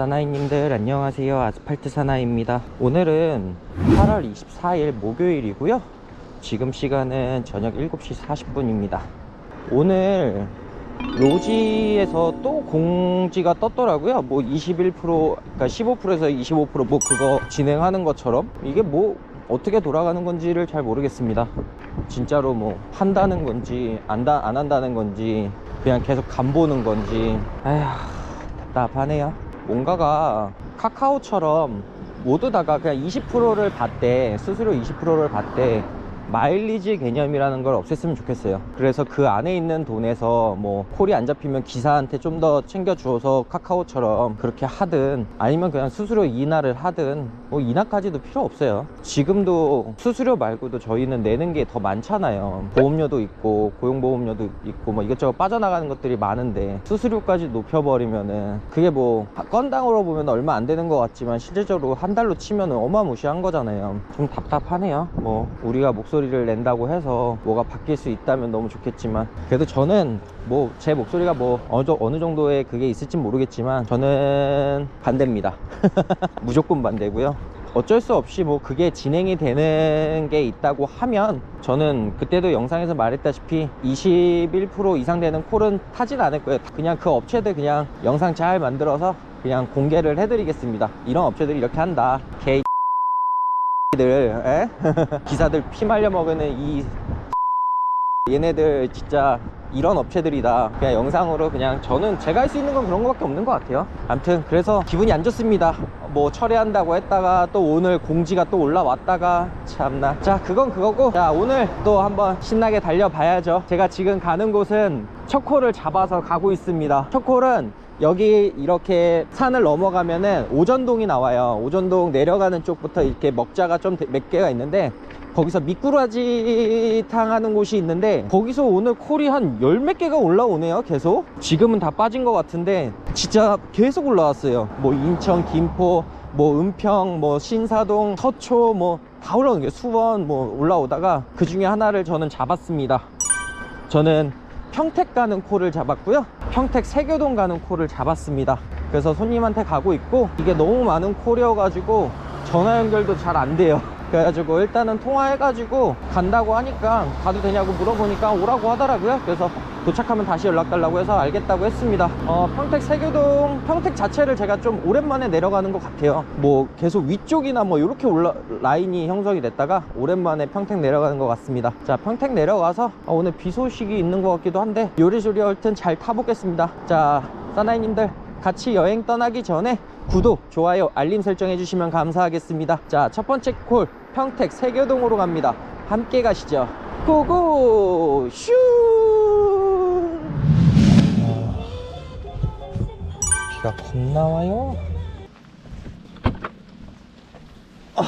사나이님들 안녕하세요. 아스팔트 사나이입니다. 오늘은 8월 24일 목요일이고요. 지금 시간은 저녁 7시 40분입니다. 오늘 로지에서 또 공지가 떴더라고요. 뭐 21% 그러니까 15%에서 25%뭐 그거 진행하는 것처럼. 이게 뭐 어떻게 돌아가는 건지를 잘 모르겠습니다. 진짜로 뭐 한다는 건지 안다, 안 한다는 건지 그냥 계속 간 보는 건지. 에휴 답답하네요 뭔가가 카카오처럼 모두 다가 그냥 20%를 받대 수수료 20%를 받대 마일리지 개념이라는 걸 없앴으면 좋겠어요. 그래서 그 안에 있는 돈에서 뭐 콜이 안 잡히면 기사한테 좀 더 챙겨주어서 카카오처럼 그렇게 하든 아니면 그냥 수수료 인하를 하든 뭐 인하까지도 필요 없어요. 지금도 수수료 말고도 저희는 내는 게 더 많잖아요. 보험료도 있고 고용보험료도 있고 뭐 이것저것 빠져나가는 것들이 많은데 수수료까지 높여버리면은 그게 뭐 건당으로 보면 얼마 안 되는 것 같지만 실질적으로 한 달로 치면은 어마무시한 거잖아요. 좀 답답하네요. 뭐 우리가 목 소리를 낸다고 해서 뭐가 바뀔 수 있다면 너무 좋겠지만 그래도 저는 뭐 제 목소리가 뭐 어느, 정- 어느 정도의 그게 있을진 모르겠지만 저는 반대입니다. 무조건 반대고요. 어쩔 수 없이 뭐 그게 진행이 되는 게 있다고 하면 저는 그때도 영상에서 말했다시피 21% 이상 되는 콜은 타진 않을 거예요. 그냥 그 업체들 그냥 영상 잘 만들어서 그냥 공개를 해드리겠습니다. 이런 업체들이 이렇게 한다. 개 들 에? 기사들 피 말려 먹는 이 얘네들 진짜 이런 업체들이다. 그냥 영상으로 그냥 저는 제가 할 수 있는 건 그런 거밖에 없는 것 같아요. 암튼 그래서 기분이 안 좋습니다. 뭐 철회한다고 했다가 또 오늘 공지가 또 올라왔다가 참나. 자 그건 그거고. 자 오늘 또 한번 신나게 달려봐야죠. 제가 지금 가는 곳은 첫콜을 잡아서 가고 있습니다. 첫콜은 여기 이렇게 산을 넘어가면은 오전동이 나와요. 오전동 내려가는 쪽부터 이렇게 먹자가 좀 몇 개가 있는데 거기서 미꾸라지탕 하는 곳이 있는데 거기서 오늘 콜이 한 열 몇 개가 올라오네요 계속. 지금은 다 빠진 것 같은데 진짜 계속 올라왔어요. 뭐 인천 김포 뭐 은평 뭐 신사동 서초 뭐 다 올라오는 게 수원 뭐 올라오다가 그 중에 하나를 저는 잡았습니다. 저는 평택 가는 콜을 잡았고요. 평택 세교동 가는 콜을 잡았습니다. 그래서 손님한테 가고 있고 이게 너무 많은 콜이어가지고 전화 연결도 잘 안 돼요 그래가지고 일단은 통화해가지고 간다고 하니까 가도 되냐고 물어보니까 오라고 하더라고요. 그래서 도착하면 다시 연락 달라고 해서 알겠다고 했습니다. 어, 평택 세교동 평택 자체를 제가 좀 오랜만에 내려가는 것 같아요. 뭐 계속 위쪽이나 뭐 이렇게 올라 라인이 형성이 됐다가 오랜만에 평택 내려가는 것 같습니다. 자 평택 내려가서 어, 오늘 비 소식이 있는 것 같기도 한데 요리조리 하여튼 잘 타보겠습니다. 자 사나이님들 같이 여행 떠나기 전에 구독, 좋아요, 알림 설정해 주시면 감사하겠습니다. 자 첫 번째 콜 평택 세교동으로 갑니다. 함께 가시죠. 고고! 슈! 비가 겁나 와요. 아.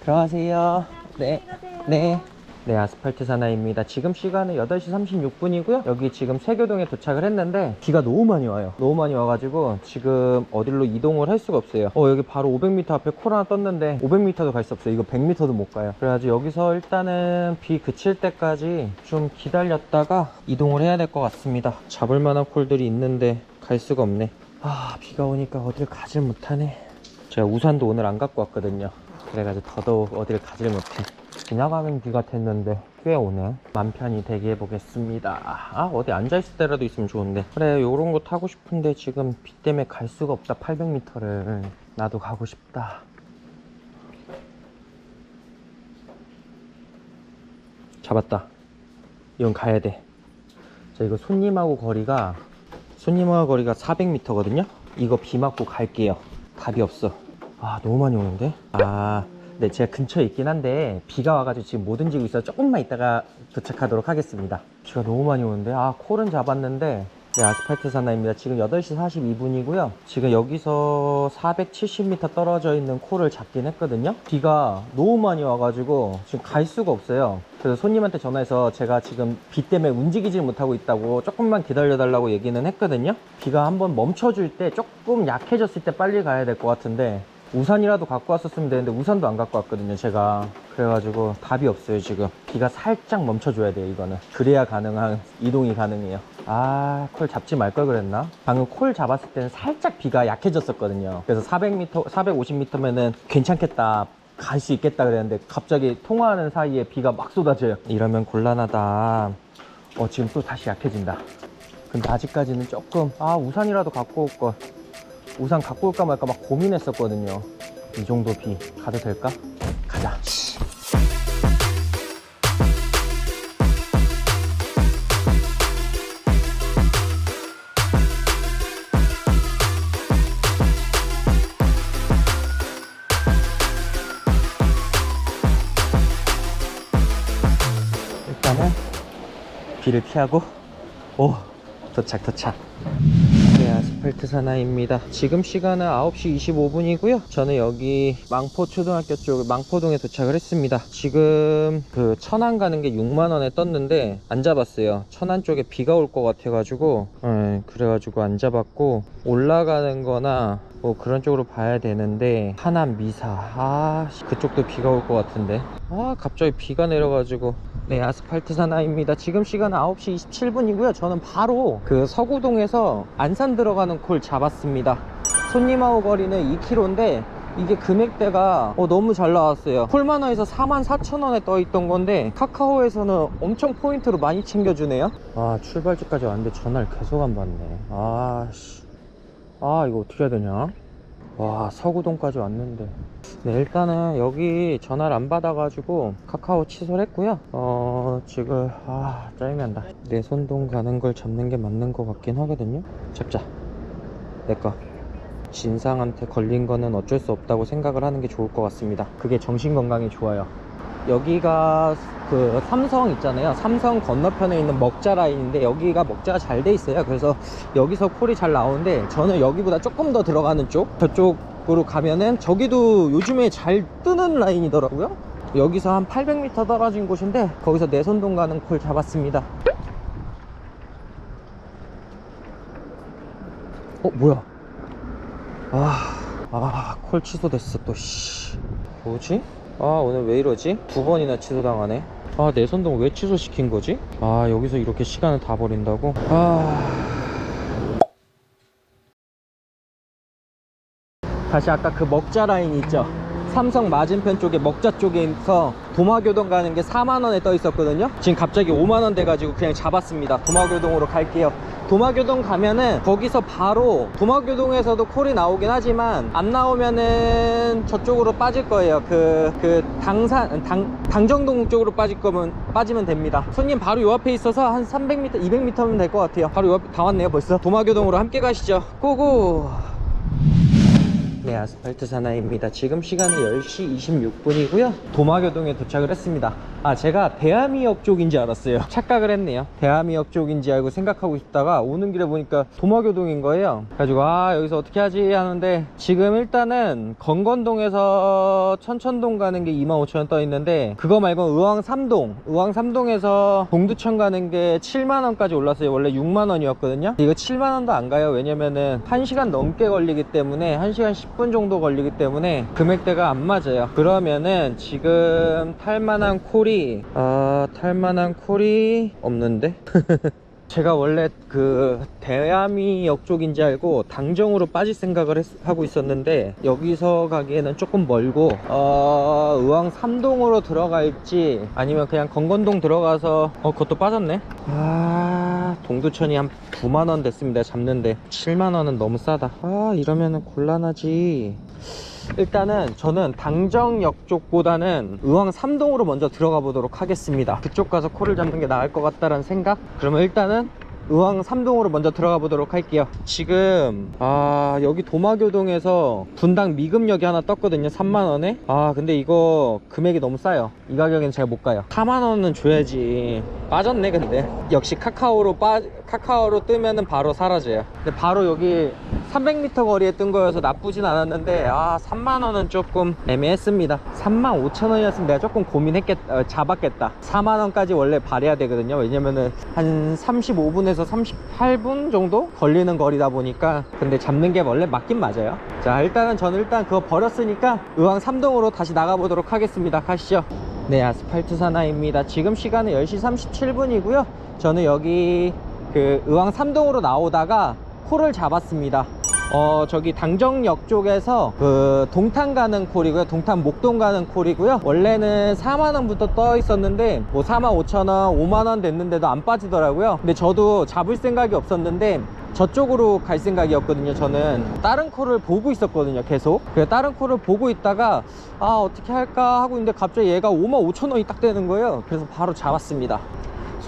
들어가세요. 네. 네. 네, 아스팔트 사나이입니다. 지금 시간은 8시 36분이고요. 여기 지금 세교동에 도착을 했는데 비가 너무 많이 와요. 너무 많이 와가지고 지금 어디로 이동을 할 수가 없어요. 어, 여기 바로 500m 앞에 콜 하나 떴는데 500m도 갈 수 없어요. 이거 100m도 못 가요. 그래가지고 여기서 일단은 비 그칠 때까지 좀 기다렸다가 이동을 해야 될 것 같습니다. 잡을 만한 콜들이 있는데 갈 수가 없네. 아, 비가 오니까 어딜 가질 못하네. 제가 우산도 오늘 안 갖고 왔거든요. 그래가지고 더더욱 어딜 가질 못해. 지나가는 비 같았는데 꽤 오네. 맘 편히 대기해 보겠습니다. 아 어디 앉아 있을 때라도 있으면 좋은데. 그래 요런 거 타고 싶은데 지금 비 때문에 갈 수가 없다. 800m를 나도 가고 싶다. 잡았다. 이건 가야 돼. 자 이거 손님하고 거리가 손님하고 거리가 400m거든요. 이거 비 맞고 갈게요. 답이 없어. 아 너무 많이 오는데. 아. 네, 제가 근처에 있긴 한데 비가 와가지고 지금 못 움직이고 있어 조금만 있다가 도착하도록 하겠습니다. 비가 너무 많이 오는데 아 콜은 잡았는데 네, 아스팔트 사나입니다. 지금 8시 42분이고요. 지금 여기서 470m 떨어져 있는 콜을 잡긴 했거든요. 비가 너무 많이 와가지고 지금 갈 수가 없어요. 그래서 손님한테 전화해서 제가 지금 비 때문에 움직이지 못하고 있다고 조금만 기다려달라고 얘기는 했거든요. 비가 한번 멈춰줄 때 조금 약해졌을 때 빨리 가야 될 것 같은데 우산이라도 갖고 왔었으면 되는데 우산도 안 갖고 왔거든요 제가 그래가지고 답이 없어요 지금 비가 살짝 멈춰줘야 돼요 이거는 그래야 가능한 이동이 가능해요 아, 콜 잡지 말 걸 그랬나? 방금 콜 잡았을 때는 살짝 비가 약해졌었거든요. 그래서 400m, 450m면은 괜찮겠다. 갈 수 있겠다 그랬는데 갑자기 통화하는 사이에 비가 막 쏟아져요. 이러면 곤란하다. 어, 지금 또 다시 약해진다. 근데 아직까지는 조금, 아, 우산이라도 갖고 올 걸. 우산 갖고 올까 말까 막 고민했었거든요. 이 정도 비 가도 될까? 가자. 일단은 비를 피하고 오 도착 도착 네 아스팔트 사나이입니다. 지금 시간은 9시 25분이고요. 저는 여기 망포초등학교 쪽 망포동에 도착을 했습니다. 지금 그 천안 가는 게 6만원에 떴는데 안 잡았어요. 천안 쪽에 비가 올 것 같아 가지고 네, 그래가지고 안 잡았고 올라가는 거나 뭐 그런 쪽으로 봐야 되는데 하남 미사. 아 씨, 그쪽도 비가 올 것 같은데. 아 갑자기 비가 내려가지고 네 아스팔트 사나이입니다. 지금 시간은 9시 27분이고요. 저는 바로 그 서구동에서 안산 들어가는 콜 잡았습니다. 손님하고 거리는 2km인데 이게 금액대가 어, 너무 잘 나왔어요. 콜마너에서 44,000원에 떠있던 건데 카카오에서는 엄청 포인트로 많이 챙겨주네요. 아 출발지까지 왔는데 전화를 계속 안 받네. 아씨. 아 이거 어떻게 해야 되냐 와 서구동까지 왔는데. 네 일단은 여기 전화를 안 받아가지고 카카오 취소를 했고요. 어 지금 아 짜증난다. 내 손동 가는 걸 잡는 게 맞는 것 같긴 하거든요. 잡자. 내거. 진상한테 걸린 거는 어쩔 수 없다고 생각을 하는 게 좋을 것 같습니다. 그게 정신 건강에 좋아요 여기가 그 삼성 있잖아요. 삼성 건너편에 있는 먹자 라인인데 여기가 먹자가 잘 돼 있어요. 그래서 여기서 콜이 잘 나오는데 저는 여기보다 조금 더 들어가는 쪽 저쪽으로 가면은 저기도 요즘에 잘 뜨는 라인이더라고요. 여기서 한 800m 떨어진 곳인데 거기서 내손동 가는 콜 잡았습니다. 어 뭐야? 아, 아, 콜 취소됐어, 또, 씨. 뭐지? 아, 오늘 왜 이러지? 두 번이나 취소당하네. 아, 내 손동 왜 취소시킨 거지? 아, 여기서 이렇게 시간을 다 버린다고? 아. 다시 아까 그 먹자 라인 있죠? 삼성 맞은편 쪽에 먹자 쪽에서 도마교동 가는 게 4만원에 떠 있었거든요. 지금 갑자기 5만원 돼가지고 그냥 잡았습니다. 도마교동으로 갈게요. 도마교동 가면은 거기서 바로 도마교동에서도 콜이 나오긴 하지만 안 나오면은 저쪽으로 빠질 거예요. 그, 그 당산, 당, 당정동 쪽으로 빠질 거면 빠지면 됩니다. 손님 바로 요 앞에 있어서 한 300m, 200m면 될 것 같아요. 바로 요 앞에 다 왔네요 벌써. 도마교동으로 함께 가시죠. 고고 네, 아스팔트 사나이입니다. 지금 시간이 10시 26분이고요. 도마교동에 도착을 했습니다. 아, 제가 대하미역 쪽인지 알았어요. 착각을 했네요. 대하미역 쪽인지 알고 생각하고 있다가 오는 길에 보니까 도마교동인 거예요. 그래가지고 아, 여기서 어떻게 하지 하는데 지금 일단은 건건동에서 천천동 가는 게 25,000원 떠 있는데 그거 말고 의왕 3동, 의왕 3동에서 동두천 가는 게 7만원까지 올랐어요. 원래 6만원이었거든요. 이거 7만원도 안 가요. 왜냐면은 1시간 넘게 걸리기 때문에 1시간 10분 정도 걸리기 때문에 금액대가 안 맞아요. 그러면은 지금 탈만한 콜이 아 탈만한 콜이 없는데? 제가 원래 그 대야미역 쪽인지 알고 당정으로 빠질 생각을 했- 하고 있었는데 여기서 가기에는 조금 멀고 어 의왕 3동으로 들어갈지 아니면 그냥 건건동 들어가서 어 그것도 빠졌네? 아 동두천이 한 9만원 됐습니다 잡는데. 7만원은 너무 싸다. 아 이러면은 곤란하지 일단은 저는 당정역 쪽보다는 의왕 3동으로 먼저 들어가 보도록 하겠습니다. 그쪽 가서 코를 잡는 게 나을 것 같다라는 생각? 그러면 일단은 의왕 3동으로 먼저 들어가 보도록 할게요. 지금 아 여기 도마교동에서 분당 미금역이 하나 떴거든요 3만원에? 아 근데 이거 금액이 너무 싸요. 이 가격엔 제가 못 가요. 4만원은 줘야지. 빠졌네 근데. 역시 카카오로 빠 카카오로 뜨면은 바로 사라져요. 근데 바로 여기 300m 거리에 뜬 거여서 나쁘진 않았는데 아 3만원은 조금 애매했습니다. 3만 5천원이었으면 내가 조금 고민했겠 어, 잡았겠다. 4만원까지 원래 발해야 되거든요. 왜냐면은 한 35분에서 38분 정도 걸리는 거리다 보니까. 근데 잡는 게 원래 맞긴 맞아요. 자 일단은 저는 일단 그거 버렸으니까 의왕 3동으로 다시 나가보도록 하겠습니다. 가시죠. 네 아스팔트 사나이입니다. 지금 시간은 10시 37분이고요. 저는 여기 그 의왕 삼동으로 나오다가 콜을 잡았습니다. 어 저기 당정역 쪽에서 그 동탄 가는 콜이고요. 동탄 목동 가는 콜이고요. 원래는 4만원부터 떠 있었는데 뭐 4만 5천원 5만원 됐는데도 안 빠지더라고요. 근데 저도 잡을 생각이 없었는데 저쪽으로 갈 생각이었거든요. 저는 다른 콜을 보고 있었거든요 계속. 그래서 다른 콜을 보고 있다가 아 어떻게 할까 하고 있는데 갑자기 얘가 5만 5천원이 딱 되는 거예요. 그래서 바로 잡았습니다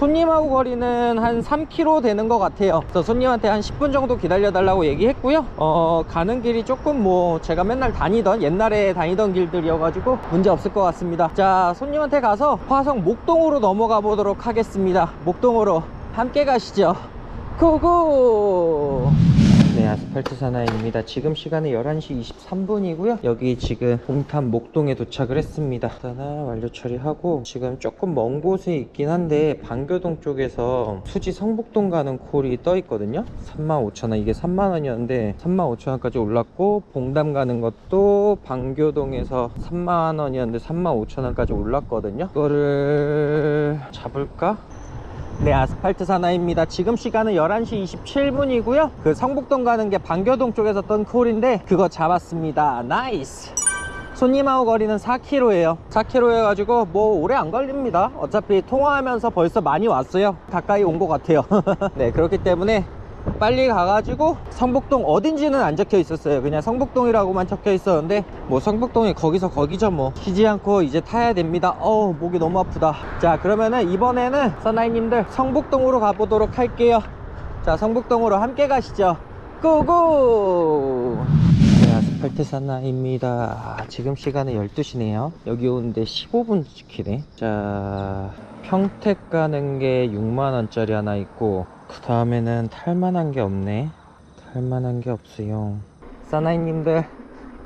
손님하고 거리는 한 3km 되는 것 같아요. 그래서 손님한테 한 10분 정도 기다려 달라고 얘기했고요. 어, 가는 길이 조금 뭐 제가 맨날 다니던 옛날에 다니던 길들이어 가지고 문제 없을 것 같습니다. 자, 손님한테 가서 화성 목동으로 넘어가 보도록 하겠습니다. 목동으로 함께 가시죠. 고고! 네, 아스팔트 사나이입니다. 지금 시간은 11시 23분이고요. 여기 지금 동탄 목동에 도착을 했습니다. 하나 완료 처리하고 지금 조금 먼 곳에 있긴 한데 방교동 쪽에서 수지 성북동 가는 콜이 떠 있거든요. 35,000원 이게 3만원이었는데 35,000원까지 올랐고 봉담 가는 것도 방교동에서 3만원이었는데 35,000원까지 올랐거든요. 이거를 잡을까? 네, 아스팔트 사나이입니다. 지금 시간은 11시 27분이고요. 그 성북동 가는 게 방교동 쪽에서 떤 콜인데 그거 잡았습니다. 나이스! 손님하고 거리는 4km예요. 4km 해가지고 뭐 오래 안 걸립니다. 어차피 통화하면서 벌써 많이 왔어요. 가까이 온 것 같아요. 네, 그렇기 때문에 빨리 가가지고 성북동 어딘지는 안 적혀 있었어요. 그냥 성북동이라고만 적혀 있었는데 뭐 성북동이 거기서 거기죠 뭐. 쉬지 않고 이제 타야 됩니다. 어우 목이 너무 아프다. 자 그러면은 이번에는 서나이님들 성북동으로 가보도록 할게요. 자 성북동으로 함께 가시죠. 고고! 네, 아스팔트 사나입니다. 아, 지금 시간은 12시네요. 여기 오는데 15분 지키네. 자, 평택 가는 게 6만원짜리 하나 있고, 그 다음에는 탈만한 게 없네. 탈만한 게 없어요. 사나이님들,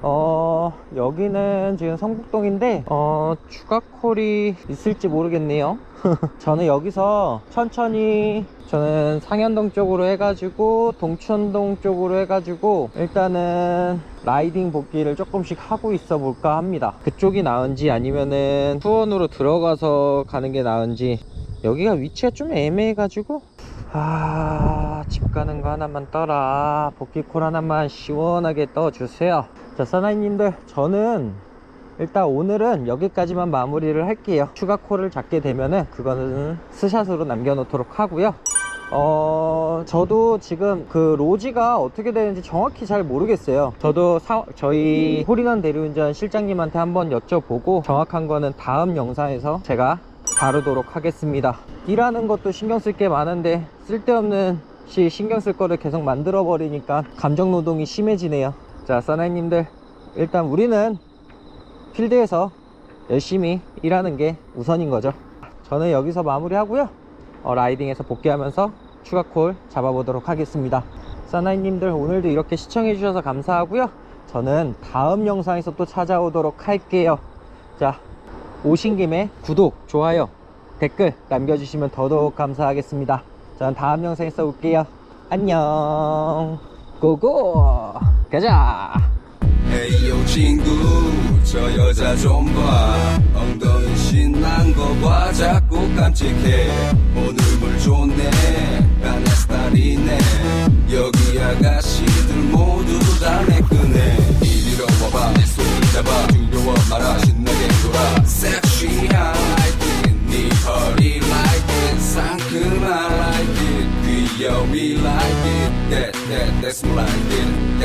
어, 여기는 지금 성북동인데, 어, 추가 콜이 있을지 모르겠네요. 저는 여기서 천천히 저는 상현동 쪽으로 해가지고 동천동 쪽으로 해가지고 일단은 라이딩 복귀를 조금씩 하고 있어 볼까 합니다 그쪽이 나은지 아니면은 수원으로 들어가서 가는 게 나은지 여기가 위치가 좀 애매해가지고 아, 집 가는 거 하나만 떠라. 복귀콜 하나만 시원하게 떠주세요. 자, 사나이님들, 저는 일단 오늘은 여기까지만 마무리를 할게요. 추가 콜을 잡게 되면은 그거는 스샷으로 남겨놓도록 하고요. 어, 저도 지금 그 로지가 어떻게 되는지 정확히 잘 모르겠어요. 저도 사- 저희 홀인원 대리운전 실장님한테 한번 여쭤보고 정확한 거는 다음 영상에서 제가 다루도록 하겠습니다. 일하는 것도 신경 쓸 게 많은데 쓸데없는 시 신경 쓸 거를 계속 만들어 버리니까 감정 노동이 심해지네요. 자, 사나이님들 일단 우리는 필드에서 열심히 일하는 게 우선인 거죠. 저는 여기서 마무리 하고요. 어, 라이딩에서 복귀하면서 추가 콜 잡아보도록 하겠습니다. 사나이님들 오늘도 이렇게 시청해 주셔서 감사하고요. 저는 다음 영상에서 또 찾아오도록 할게요. 자, 오신 김에 구독, 좋아요, 댓글 남겨주시면 더더욱 감사하겠습니다. 저는 다음 영상에서 올게요. 안녕. 고고! 가자! 에이요 친구 저 여자 좀 봐 엉덩이 신난 거봐 자꾸 깜찍해 오늘 물 좋네 나내 스타일이네 여기 아가씨들 모두 다내 끄네 이리로 와봐 내 손을 잡아 중요한 말아 Yo, we like it, that, that, that's more like it.